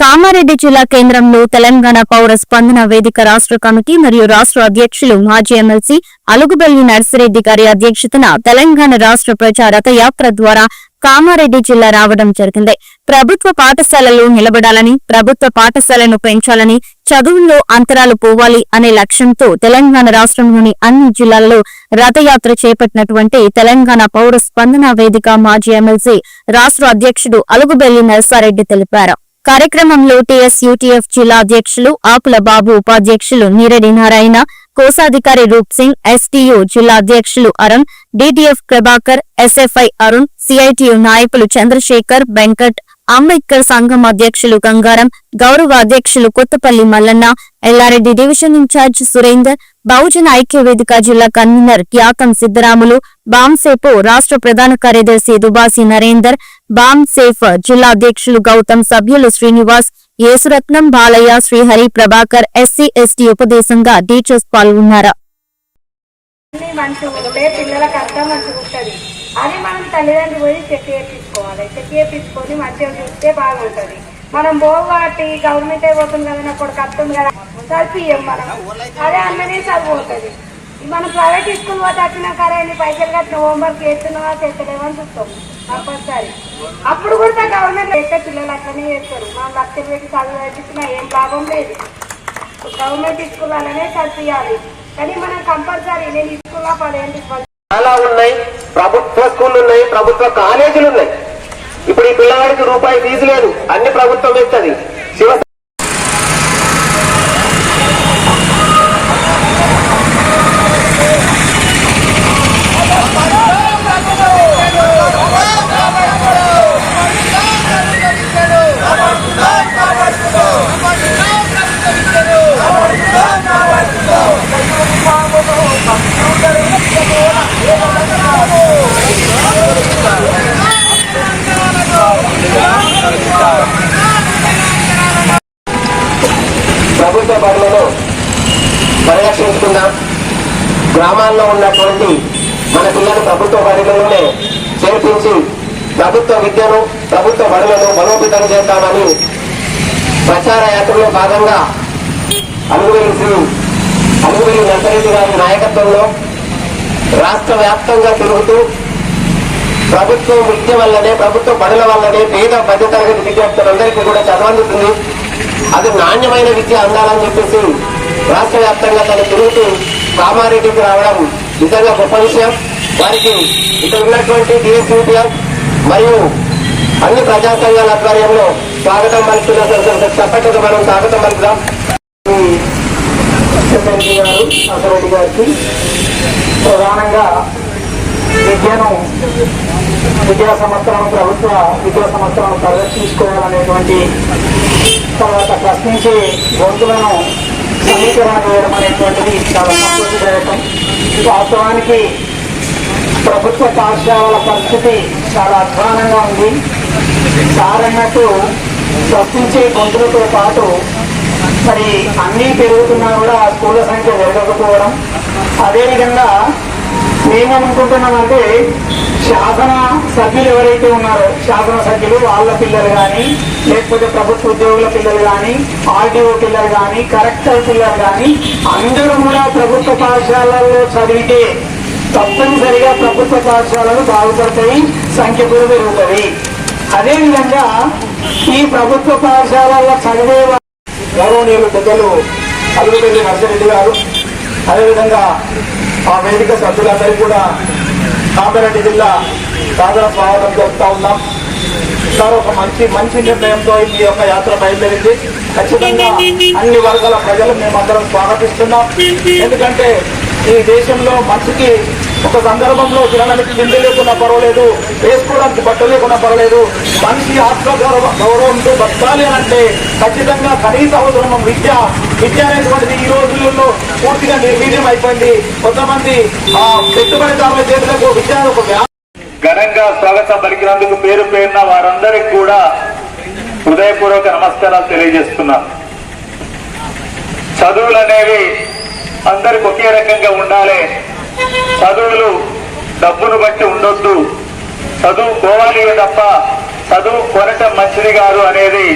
కామారెడ్డి జిల్లా కేంద్రంలో తెలంగాణ పౌర స్పందన వేదిక రాష్ట్ర కమిటీ మరియు రాష్ట్ర అధ్యక్షులు మాజీ ఎమ్మెల్సీ అలుగుబెల్లి నర్సిరెడ్డి గారి అధ్యక్షతన తెలంగాణ రాష్ట్ర ప్రజా రథయాత్ర ద్వారా కామారెడ్డి జిల్లా రావడం జరిగింది. ప్రభుత్వ పాఠశాలలు నిలబడాలని ప్రభుత్వ పాఠశాలను పెంచాలని చదువుల్లో అంతరాలు పోవాలి అనే లక్ష్యంతో తెలంగాణ రాష్ట్రంలోని అన్ని జిల్లాలలో రథయాత్ర చేపట్టినటువంటి తెలంగాణ పౌర స్పందన వేదిక మాజీ ఎమ్మెల్సీ రాష్ట్ర అధ్యక్షుడు అలుగుబెల్లి నరసారెడ్డి తెలిపారు. కార్యక్రమంలో టీఎస్ యూటీఎఫ్ జిల్లా అధ్యక్షులు ఆకుల బాబు ఉపాధ్యక్షులు నీరడి నారాయణ కోశాధికారి రూప్ సింగ్ ఎస్టీయు జిల్లా అధ్యక్షులు Arun DTF Prabhakar SFI Arun CITU నాయకులు చంద్రశేఖర్ వెంకట్ అంబేద్కర్ సంఘం అధ్యక్షులు గంగారం గౌరవ అధ్యక్షులు Kothapalli Mallanna Yellareddy division in charge Surender Bahujana Aikya Vedika జిల్లా కన్వీనర్ ఖ్యాతం సిద్దరాములు బాంసేపు రాష్ట్ర ప్రధాన కార్యదర్శి దుబాసి నరేందర్ బాంసేఫ్ జిల్లా అధ్యక్షులు గౌతమ్ సభ్యులు శ్రీనివాస్ యేసురత్నం బాలయ్య శ్రీహరి ప్రభాకర్ ఎస్సీ ఎస్టీ ఉపదేశంగా టీచర్స్ పాల్గొన్నారు. అది మనం తల్లిదండ్రులు పోయి చెక్ చేయించుకోవాలి. చెక్ చేయించుకొని మంచిగా చూస్తే బాగుంటుంది. మనం పోవాటి గవర్నమెంట్ అయిపోతుంది కదా నా కొడుకు వస్తుంది కదా చదివియం మనం. అదే అన్ననే చదిపోతుంది మనం ప్రైవేట్ స్కూల్ పోతే వచ్చినా కరే ఎన్ని పైసలు కట్టిన హోంవర్క్ చేస్తున్నావా చేస్తలేవా అని చూస్తాం కంపల్సరీ. అప్పుడు కూడా గవర్నమెంట్ అయితే పిల్లలు అట్లనే చేస్తారు. మనం లక్షలు పెట్టి చదువు చదివించినా ఏం లాభం లేదు. గవర్నమెంట్ స్కూల్ అలానే చదివియాలి. కానీ మనం కంపల్సరీ నేను ఈ స్కూల్లో పదేళ్ళు చాలా ఉన్నాయి. ప్రభుత్వ స్కూళ్ళు ఉన్నాయి ప్రభుత్వ కాలేజీలు ఉన్నాయి ఇప్పుడు ఈ పిల్లవాడికి రూపాయి ఫీజు లేదు అన్ని ప్రభుత్వం ఇస్తుంది శివ ప్రభుత్వ బడులను పరిరక్షించుకుందాం. గ్రామాల్లో ఉన్నటువంటి మన పిల్లలు ప్రభుత్వ బడులలోనే చేర్పించి ప్రభుత్వ విద్యను ప్రభుత్వ బడులను బలోపేతం చేద్దామని ప్రచార యాత్రలో భాగంగా అలుగువేలి శ్రీ అలుగువేలి నర్సరెడ్డి గారి నాయకత్వంలో రాష్ట్ర వ్యాప్తంగా తిరుగుతూ ప్రభుత్వం విద్య వల్లనే ప్రభుత్వ బడుల వల్లనే పేద మధ్యతరగతి విద్యార్థులందరికీ కూడా చదవందుతుంది అది నాణ్యమైన విద్య అందాలని చెప్పేసి రాష్ట్ర వ్యాప్తంగా తను తిరుగుతూ కామారెడ్డికి రావడం నిజంగా గొప్ప విషయం. వారికి ఇక్కడ ఉన్నటువంటి డిఎస్యూటీఎఫ్ మరియు అన్ని ప్రజా సంఘాల ఆధ్వర్యంలో స్వాగతం పలుకుతున్న తప్పకుండా మనం స్వాగతం పలుకుదాం. గారు అసరెడ్డి గారికి ప్రధానంగా విద్యను విద్యా సంవత్సరం ప్రభుత్వ విద్యా సంవత్సరం పరిరక్షించుకోవాలనేటువంటి తర్వాత ప్రశ్నించే గొంతులను సమీకరణ చేయడం అనేటువంటిది చాలా సంతోషదాయకం. వాస్తవానికి ప్రభుత్వ పాఠశాలల పరిస్థితి చాలా అధ్వానంగా ఉంది. సార్ అన్నట్టు ప్రశ్నించే గొంతులతో పాటు మరి అన్నీ పెరుగుతున్నా కూడా స్కూళ్ళ సంఖ్య పెరగకపోవడం. అదేవిధంగా నేనేమనుకుంటున్నానంటే శాసన సభ్యులు ఎవరైతే ఉన్నారో శాసన సభ్యులు వాళ్ళ పిల్లలు కానీ లేకపోతే ప్రభుత్వ ఉద్యోగుల పిల్లలు కానీ ఆర్డీఓ పిల్లలు కానీ కలెక్టర్ పిల్లలు కానీ అందరూ కూడా ప్రభుత్వ పాఠశాలల్లో చదివితే తప్పనిసరిగా ప్రభుత్వ పాఠశాలలు బాగుపడతాయి సంఖ్య కూడా పెరుగుతుంది. అదేవిధంగా ఈ ప్రభుత్వ పాఠశాలల్లో చదివే వా- గౌరవనీయులు పెద్దలు అలుగుపల్లి నర్సిరెడ్డి గారు అదేవిధంగా ఆ వేదిక సభ్యులందరూ కూడా కామారెడ్డి జిల్లా సాదర స్వాగతం చెప్తా ఉన్నాం. సార్ ఒక మంచి మంచి నిర్ణయంతో ఈ యొక్క యాత్ర బయలుదేరింది. ఖచ్చితంగా అన్ని వర్గాల ప్రజలు మేమందరం స్వాగతిస్తున్నాం. ఎందుకంటే ఈ దేశంలో మనిషికి ఒక సందర్భంలో తినడానికి తిండి లేకున్నా పర్వాలేదు వేసుకోవడానికి బట్టలు లేకున్నా పర్వాలేదు. మనిషి ఆత్మ గౌరవ గౌరవంతో బతకాలి అంటే ఖచ్చితంగా కనీస అవసరం విద్య. విద్య అనేటువంటిది ఈ రోజుల్లో పూర్తిగా నిర్వీర్యం అయిపోయింది. కొంతమంది ఆ పెట్టుబడిదారుల చేతులకు విద్య ఒక ఘనంగా స్వాగతం పలికినందుకు పేరు పేరున వారందరికి కూడా హృదయపూర్వక నమస్కారాలు తెలియజేస్తున్నా చదువులు అనేవి అందరికి ఒకే రకంగా ఉండాలి. చదువులు డబ్బును బట్టి ఉండొద్దు. చదువుకోవాలి తప్ప చదువు కొనటం మంచిది కాదు అనేది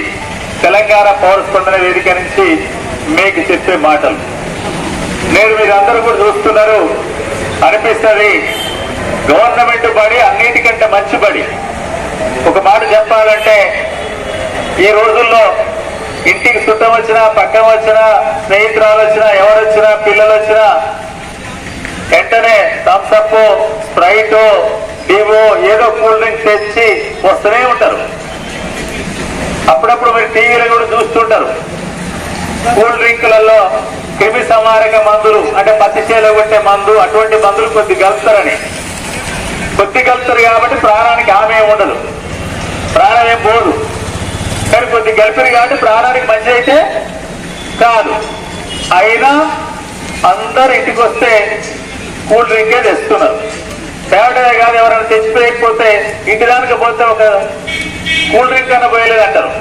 తెలంగాణ పౌర స్పందన వేదిక నుంచి మీకు చెప్పే మాటలు. నేను మీరందరూ కూడా చూస్తున్నారు. అనిపిస్తుంది గవర్నమెంట్ బడి అన్నిటికంటే మంచి బడి. ఒక మాట చెప్పాలంటే ఈ రోజుల్లో ఇంటికి చుట్టం వచ్చినా పక్కన వచ్చినా స్నేహితురాలు వచ్చినా ఎవరు వచ్చినా పిల్లలు వచ్చినా వెంటనే థమ్స్అప్ స్ప్రైట్ డివో ఏదో కూల్ డ్రింక్ తెచ్చి వస్తూనే ఉంటారు. అప్పుడప్పుడు మీరు టీవీలో కూడా చూస్తుంటారు. కూల్ డ్రింకులలో క్రిమి సంహారక మందులు అంటే పత్తి చేలో కొట్టే మందు అటువంటి మందులు కొద్ది కలుపుతారని. కొద్ది కలుపుతారు కాబట్టి ప్రాణానికి ఆమె ఉండదు. ప్రాణం ఏం పోదు. కానీ కొద్ది కలిపారు కాబట్టి ప్రాణానికి మంచి అయితే కాదు అయినా అందరు ఇంటికి వస్తే కూల్ డ్రింకే తెస్తున్నారు. తేవడమే కాదు ఎవరైనా తెచ్చిపోయకపోతే ఇంటి దానికి పోతే ఒక కూల్ డ్రింక్ అన్న పోయలేదంటారు.